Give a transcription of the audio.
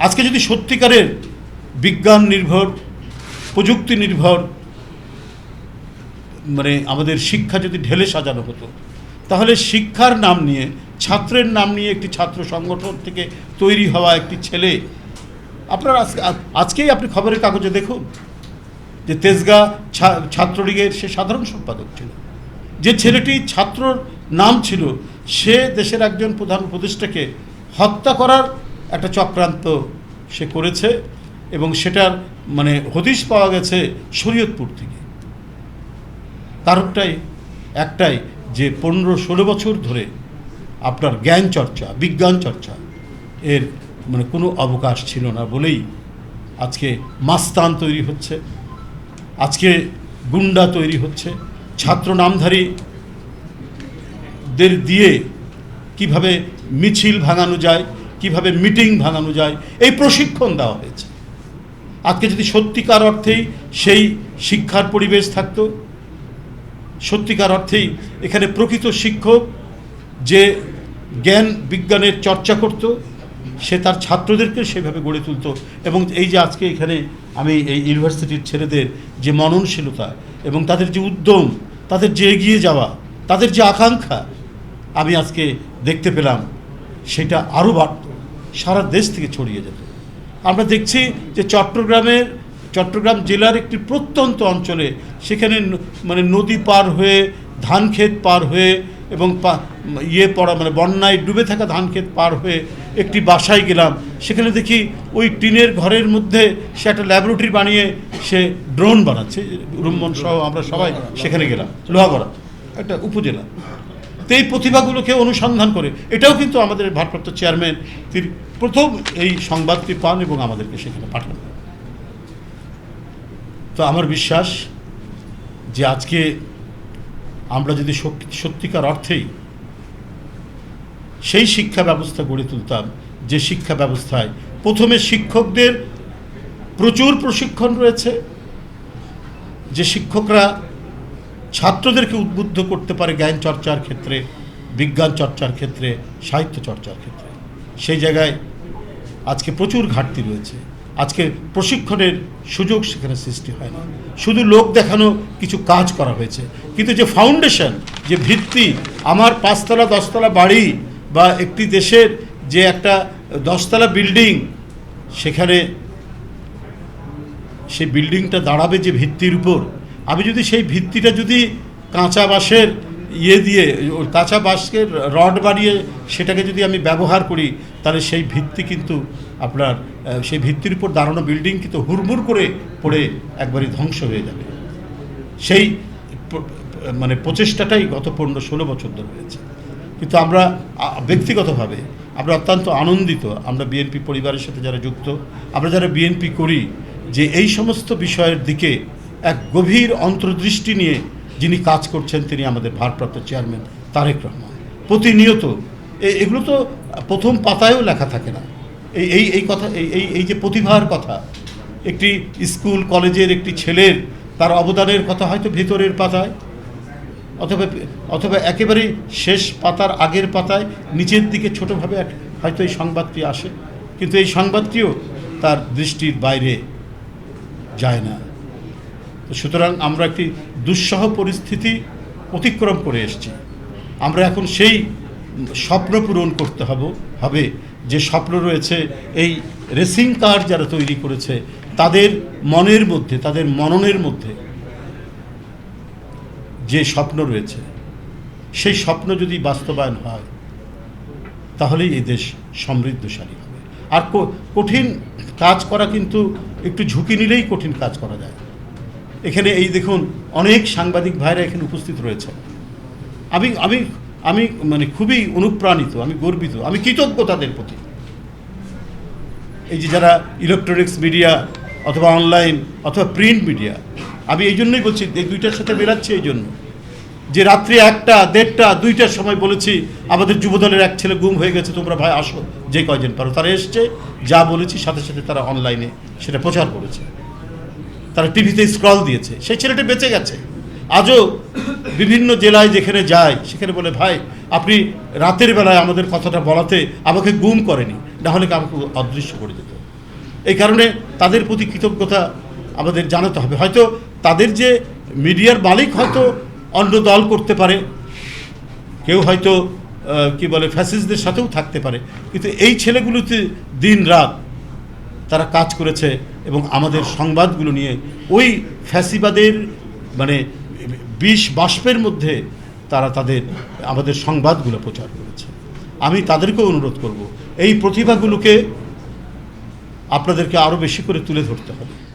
আজকে যদি সত্যিকারের বিজ্ঞান নির্ভর, প্রযুক্তি নির্ভর মানে আমাদের শিক্ষা যদি ঢেলে সাজানো হতো, তাহলে শিক্ষার নাম নিয়ে, ছাত্রের নাম নিয়ে একটি ছাত্র সংগঠন থেকে তৈরি হওয়া একটি ছেলে, আপনার আজকে আজ- আজকেই আপনি খবরের কাগজে দেখুন যে তেজগা ছাত্রলীগের সে সাধারণ সম্পাদক ছিল। যে ছেলেটি ছাত্রর নাম ছিল, সে দেশের একজন প্রধান উপদেষ্টাকে হত্যা করার একটা চক্রান্ত সে করেছে এবং সেটার মানে হদিশ পাওয়া গেছে শরীয়তপুর থেকে। কারণটাই একটাই যে পনেরো ষোলো বছর ধরে আপনার জ্ঞান চর্চা, বিজ্ঞান চর্চা এর মানে কোনো অবকাশ ছিল না বলেই আজকে মাস্তান তৈরি হচ্ছে, আজকে গুন্ডা তৈরি হচ্ছে, ছাত্র নামধারী দের দিয়ে কীভাবে মিছিল ভাঙানো যায় কীভাবে মিটিং ভাঙানো যায়, এই প্রশিক্ষণ দেওয়া হয়েছে। আজকে যদি সত্যিকার অর্থেই সেই শিক্ষার পরিবেশ থাকতো, সত্যিকার অর্থেই এখানে প্রকৃত শিক্ষক যে জ্ঞান বিজ্ঞানের চর্চা করত, সে তার ছাত্রদেরকে সেভাবে গড়ে তুলত এবং এই যে আজকে এখানে আমি এই ইউনিভার্সিটির ছেলেদের যে মননশীলতা এবং তাদের যে উদ্যম, তাদের যে এগিয়ে যাওয়া, তাদের যে আকাঙ্ক্ষা আমি আজকে দেখতে পেলাম, সেটা আরও বাড়ত। সারা দেশ থেকে ছড়িয়ে যেত। আমরা দেখছি যে চট্টগ্রামের, চট্টগ্রাম জেলার একটি প্রত্যন্ত অঞ্চলে সেখানে মানে নদী পার হয়ে, ধান ক্ষেত পার হয়ে এবং ইয়ে পড়া মানে বন্যায় ডুবে থাকা ধান ক্ষেত পার হয়ে একটি বাসায় গেলাম। সেখানে দেখি ওই টিনের ঘরের মধ্যে সে একটা ল্যাবরেটরি বানিয়ে সে ড্রোন বানাচ্ছে। রুম্মন সহ আমরা সবাই সেখানে গেলাম, লোহাগড়া, একটা উপজেলা। তো এই প্রতিভাগুলোকে অনুসন্ধান করে, এটাও কিন্তু আমাদের ভারপ্রাপ্ত চেয়ারম্যান তিনি প্রথম এই সংবাদটি পান এবং আমাদেরকে সেখানে পাঠান। তো আমার বিশ্বাস যে আজকে আমরা যদি সত্যিকার অর্থেই সেই শিক্ষা ব্যবস্থা গড়ে তুলতাম, যে শিক্ষা ব্যবস্থায় প্রথমে শিক্ষকদের প্রচুর প্রশিক্ষণ রয়েছে, যে শিক্ষকরা ছাত্রদেরকে উদ্বুদ্ধ করতে পারে জ্ঞান চর্চার ক্ষেত্রে, বিজ্ঞান চর্চার ক্ষেত্রে, সাহিত্য চর্চার ক্ষেত্রে। সেই জায়গায় আজকে প্রচুর ঘাটতি রয়েছে। আজকে প্রশিক্ষণের সুযোগ সেখানে সৃষ্টি হয় না। শুধু লোক দেখানো কিছু কাজ করা হয়েছে। কিন্তু যে ফাউন্ডেশন, যে ভিত্তি, আমার পাঁচতলা, দশতলা বাড়ি বা একটি দেশের যে একটা দশতলা বিল্ডিং, সেখানে সেই বিল্ডিংটা দাঁড়াবে যে ভিত্তির উপর আমি যদি সেই ভিত্তিটা যদি কাঁচা বাঁশের ইয়ে দিয়ে, কাঁচা বাঁশকে রড বানিয়ে সেটাকে যদি আমি ব্যবহার করি, তাহলে সেই ভিত্তি কিন্তু আপনার সেই ভিত্তির উপর দাঁড়ানো বিল্ডিং কিন্তু হুড়মুড় করে পড়ে একবারই ধ্বংস হয়ে যাবে। সেই মানে প্রচেষ্টাটাই গত পনেরো ষোলো বছর ধরে হয়েছে। কিন্তু আমরা ব্যক্তিগতভাবে আমরা অত্যন্ত আনন্দিত, আমরা বিএনপি পরিবারের সাথে যারা যুক্ত, আমরা যারা বিএনপি করি, যে এই সমস্ত বিষয়ের দিকে এক গভীর অন্তর্দৃষ্টি নিয়ে যিনি কাজ করছেন, তিনি আমাদের ভারপ্রাপ্ত চেয়ারম্যান তারেক রহমান। প্রতিনিয়ত এগুলো তো প্রথম পাতায়ও লেখা থাকে না। এই এই এই কথা, এই এই যে প্রতিভার কথা, একটি স্কুল, কলেজের একটি ছেলের তার অবদানের কথা হয়তো ভেতরের পাতায়, অথবা অথবা একেবারেই শেষ পাতার আগের পাতায়, নিচের দিকে ছোটোভাবে এক, হয়তো এই সংবাদটি আসে, কিন্তু এই সংবাদটিও তার দৃষ্টির বাইরে যায় না। সুতরাং আমরা একটি দুঃসহ পরিস্থিতি অতিক্রম করে এসেছি। আমরা এখন সেই স্বপ্ন পূরণ করতে হবে হবে। যে স্বপ্ন রয়েছে, এই রেসিং কার যারা তৈরি করেছে, তাদের মনের মধ্যে, তাদের মননের মধ্যে যে স্বপ্ন রয়েছে, সেই স্বপ্ন যদি বাস্তবায়ন হয়, তাহলেই এই দেশ সমৃদ্ধশালী হবে। আর কঠিন কাজ করা কিন্তু একটু ঝুঁকি নিলেই কঠিন কাজ করা যায়। এখানে এই দেখুন, অনেক সাংবাদিক ভাইরা এখানে উপস্থিত রয়েছে। আমি আমি আমি মানে খুবই অনুপ্রাণিত, আমি গর্বিত, আমি কৃতজ্ঞ তাদের প্রতি। এই যে যারা ইলেকট্রনিক্স মিডিয়া অথবা অনলাইন অথবা প্রিন্ট মিডিয়া আমি এই জন্যই বলছি, এই দুইটার সাথে বেরাচ্ছি এই জন্য। যে রাত্রি একটা, দেড়টা, দুইটার সময় বলেছি, আমাদের যুবদলের এক ছেলে গুম হয়ে গেছে, তোমরা ভাই আসো, যে কয়জন পারো। তারা এসছে, যা বলেছি, সাথে সাথে তারা অনলাইনে সেটা প্রচার করেছে। তারা টিভিতে স্ক্রল দিয়েছে। সেই ছেলেটা বেঁচে গেছে। আজও বিভিন্ন জেলায় যেখানে যায়, সেখানে বলে, ভাই, আপনি রাতের বেলায় আমাদের কথাটা বলাতে আমাকে গুম করেনি। না হলে কাউকে অদৃশ্য করে যেত এই কারণে তাদের প্রতি কৃতজ্ঞতা আমাদের জানাতে হবে। হয়তো তাদের যে মিডিয়ার মালিক হয়তো অন্য দল করতে পারে। কেউ হয়তো কি বলে, ফ্যাসিস্টদের সাথেও থাকতে পারে। কিন্তু এই ছেলেগুলোতে দিন রাত তারা কাজ করেছে। এবং আমাদের সংবাদগুলো নিয়ে ওই ফ্যাসিবাদের মানে বিষ বাষ্পের মধ্যে তারা তাদের, আমাদের সংবাদগুলো প্রচার করেছে। আমি তাদেরকেও অনুরোধ করব, এই প্রতিভাগুলোকে আপনাদেরকে আরও বেশি করে তুলে ধরতে হবে।